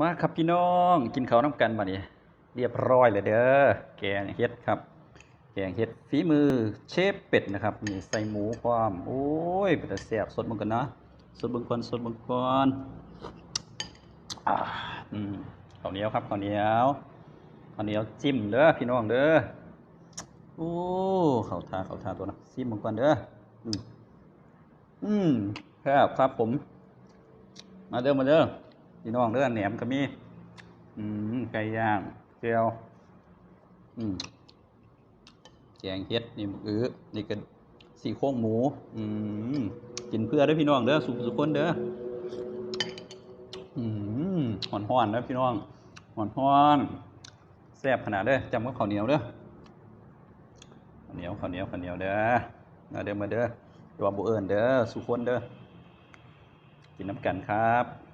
มาครับพี่น้องกินข้าวน้ำกันมาดิเรียบร้อยเลยเด้อแกงเฮ็ดครับ แกงเฮ็ดฝีมือเชฟเป็ดนะครับนี่ใส่หมูความโอ้ยเป็นแต่แซ่บสดเบิ่งกันนะสดบึงก่อนสดบึงก่อนอืมข้าวเหนียวครับข้าวเหนียวข้าวเหนียวจิ้มเด้อพี่น้องเด้อโอ้ข้าวทาข้าวทาตัวนะซิมเบิ่งก่อนเด้ออืมอืมครับครับผม มาเด้อมาเด้อ พี่น้องเด้อแหนมก็มี อืมไก่ย่างเจียวอืมแกงเฮ็ดนี่มือนี่ก็สี่โครงหมู อืมกินเพื่อด้อพี่น้องเด้อสุขสุขคนเด้ออืมหอนห้อนๆเด้อพี่น้องหอนห้อนแซ่บขนาดเด้อจำกับข้าวเหนียวเด้อข้าวเหนียวข้าวเหนียวข้าวเหนียวเด้อมาเด้อมาเด้อรวบุเอิญเด้อสุขคนเด้อกินน้ำกันครับ